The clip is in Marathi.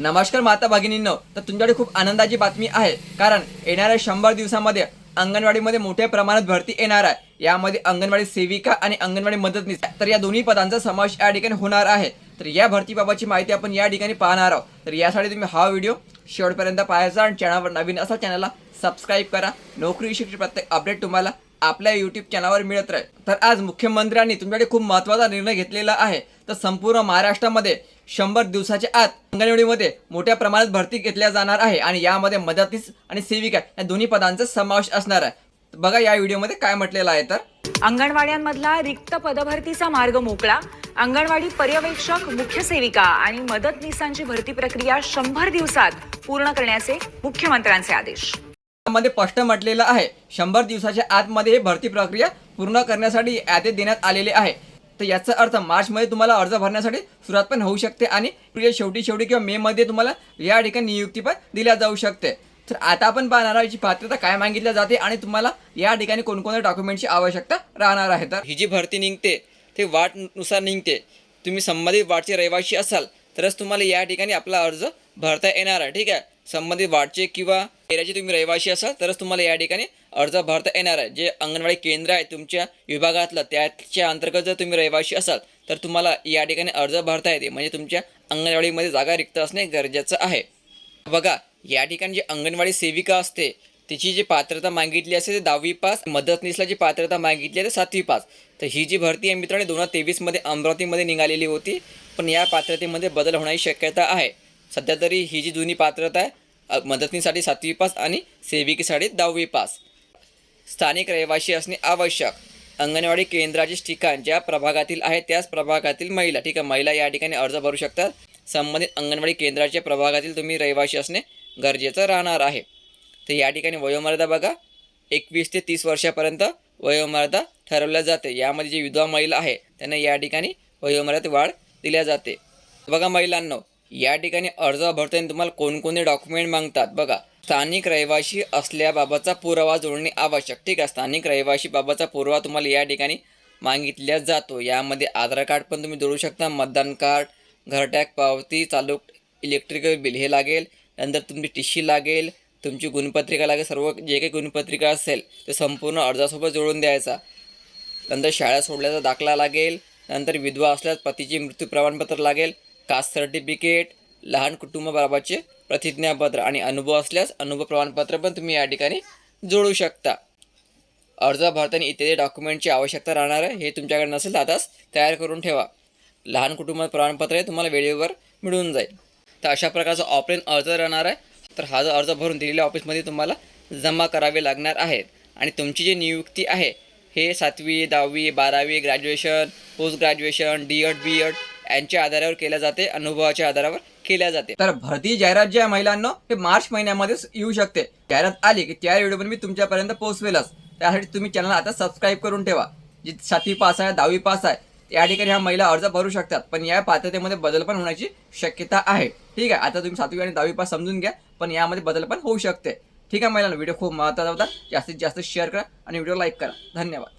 नमस्कार माता भगिनींनो. तर तुमच्याकडे खूप आनंदाची बातमी आहे. कारण येणाऱ्या शंभर दिवसामध्ये अंगणवाडीमध्ये मोठ्या प्रमाणात भरती येणार आहे. यामध्ये अंगणवाडी सेविका आणि अंगणवाडी मदतनीस तर या दोन्ही पदांचा समावेश या ठिकाणी होणार आहे. तर या भरतीबाबतची माहिती आपण या ठिकाणी पाहणार आहोत. तर यासाठी तुम्ही हा व्हिडिओ शेवटपर्यंत पाहायचा आणि चॅनलवर नवीन असा चॅनलला सबस्क्राईब करा. नोकरी विषयी प्रत्येक अपडेट तुम्हाला आपल्या युट्यूब चॅनलवर मिळत राहील. तर आज मुख्यमंत्र्यांनी तुमच्याकडे खूप महत्त्वाचा निर्णय घेतलेला आहे. तर संपूर्ण महाराष्ट्रामध्ये शंभर दिवसाच्या आत अंगणवाडीमध्ये मोठ्या प्रमाणात भरती घेतल्या जाणार आहे आणि यामध्ये मदतीस आणि सेविका या दोन्ही पदांचा समावेश असणार आहे. बघा या व्हिडिओमध्ये काय म्हटलेलं आहे तर. अंगणवाड्यांमधला रिक्त पदभरतीचा मार्ग मोकळा अंगणवाडी पर्यवेक्षक मुख्य सेविका आणि मदतनीसांची भरती प्रक्रिया शंभर दिवसात पूर्ण करण्याचे मुख्यमंत्र्यांचे आदेश. मध्ये स्पष्ट म्हटलेलं आहे. शंभर दिवसाच्या आतमध्ये ही भरती प्रक्रिया पूर्ण करण्यासाठी आदेश देण्यात आलेले आहे. तर याचा अर्थ मार्चमध्ये तुम्हाला अर्ज भरण्यासाठी सुरुवात पण होऊ शकते आणि शेवटी शेवटी किंवा मे मध्ये तुम्हाला या ठिकाणी नियुक्ती पण दिल्या जाऊ शकते. तर आता आपण पाहणार आहोत याची पात्रता काय मागितल्या जाते आणि तुम्हाला या ठिकाणी कोणकोणत्या डॉक्युमेंटची आवश्यकता राहणार आहे. तर ही जी भरती निघते ते वाटनुसार निघते. तुम्ही संबंधित वाटचे रहिवासी असाल तरच तुम्हाला या ठिकाणी आपला अर्ज भरता येणार आहे. ठीक आहे? संबंधित वार्डचे किंवा एरियाचे तुम्ही रहिवासी असाल तरच तुम्हाला या ठिकाणी अर्ज भरता येणार आहे. जे अंगणवाडी केंद्र आहे तुमच्या विभागातलं त्याच्या अंतर्गत जर तुम्ही रहिवासी असाल तर तुम्हाला या ठिकाणी अर्ज भरता येते. म्हणजे तुमच्या अंगणवाडीमध्ये जागा रिक्त असणे गरजेचं आहे. बघा या ठिकाणी जी अंगणवाडी सेविका असते तिची जी पात्रता मागितली असते ते दहावी पास मदतनीसला जी पात्रता मागितली आहे ते सातवी पास. तर ही जी भरती आहे मित्रांनो दोन हजार तेवीसमध्ये अमरावतीमध्ये निघालेली होती पण या पात्रतेमध्ये बदल होण्याची शक्यता आहे. सध्या तरी ही जी जुनी पात्रता आहे मदतीसाठी मदतनीसाठी सातवी पास आणि सेविकेसाठी दहावी पास. स्थानिक रहिवासी असणे आवश्यक. अंगणवाडी केंद्राचे ठिकाण ज्या प्रभागातील आहे त्याच प्रभागातील महिला. ठीक आहे महिला या ठिकाणी अर्ज भरू शकतात. संबंधित अंगणवाडी केंद्राच्या प्रभागातील तुम्ही रहिवासी असणे गरजेचं राहणार आहे. तर या ठिकाणी वयोमर्यादा बघा. एकवीस ते तीस वर्षापर्यंत वयोमर्यादा ठरवल्या जाते. यामध्ये जी विधवा महिला आहे त्यांना या ठिकाणी वयोमर्यादेत वाढ दिल्या जाते. बघा महिलांनो या ठिकाणी अर्ज भरताना तुम्हाला कोणकोणते डॉक्युमेंट मागतात? बघा स्थानिक रहिवाशी असल्याबाबतचा पुरावा जोडणे आवश्यक. ठीक आहे स्थानिक रहिवाशीबाबतचा पुरावा तुम्हाला या ठिकाणी मागितल्या जातो. यामध्ये आधार कार्ड पण तुम्ही जोडू शकता मतदान कार्ड घरटॅग पावती चालू इलेक्ट्रिकल बिल हे लागेल. नंतर तुमची टिशी लागेल तुमची गुणपत्रिका लागेल सर्व जे काही गुणपत्रिका असेल ते संपूर्ण अर्जासोबत जोडून द्यायचा. नंतर शाळा सोडल्याचा दाखला लागेल. नंतर विधवा असल्यास पतीचे मृत्यू प्रमाणपत्र लागेल. कास्ट सर्टिफिकेट लहान कुटुंबाबाबतचे प्रतिज्ञापत्र आणि अनुभव असल्यास अनुभव प्रमाणपत्र पण तुम्ही या ठिकाणी जोडू शकता. अर्ज भरताना इत्यादी डॉक्युमेंटची आवश्यकता राहणार आहे हे तुमच्याकडे नसेल तर आताच तयार करून ठेवा. लहान कुटुंब प्रमाणपत्र हे तुम्हाला वेळेवर मिळून जाईल. तर अशा प्रकारचा ऑफलाईन अर्ज राहणार आहे. तर हा जो अर्ज भरून दिलेल्या ऑफिसमध्ये तुम्हाला जमा करावे लागणार आहेत. आणि तुमची जी नियुक्ती आहे हे सातवी दहावी बारावी graduation post graduation D Ed B Ed यांच्या आधारावर केल्या जाते अनुभवाच्या आधारावर केल्या जाते. तर भरती जाहिरात जी आहे महिलांना हे मार्च महिन्यामध्येच येऊ शकते. जाहिरात आली की त्या व्हिडिओ मी तुमच्यापर्यंत पोहोचवेलच. त्यासाठी तुम्ही चॅनल आता सबस्क्राईब करून ठेवा. जी सातवी पास आहे दहावी पास आहे या ठिकाणी ह्या महिला अर्ज भरू शकतात. पण या पात्रतेमध्ये बदल पण होण्याची शक्यता आहे. ठीक आहे आता तुम्ही सातवी आणि दहावी पास समजून घ्या पण यामध्ये बदल पण होऊ शकते. ठीक आहे महिलांना व्हिडिओ खूप महत्त्वाचा होता. जास्तीत जास्त शेअर करा आणि व्हिडिओ लाईक करा. धन्यवाद.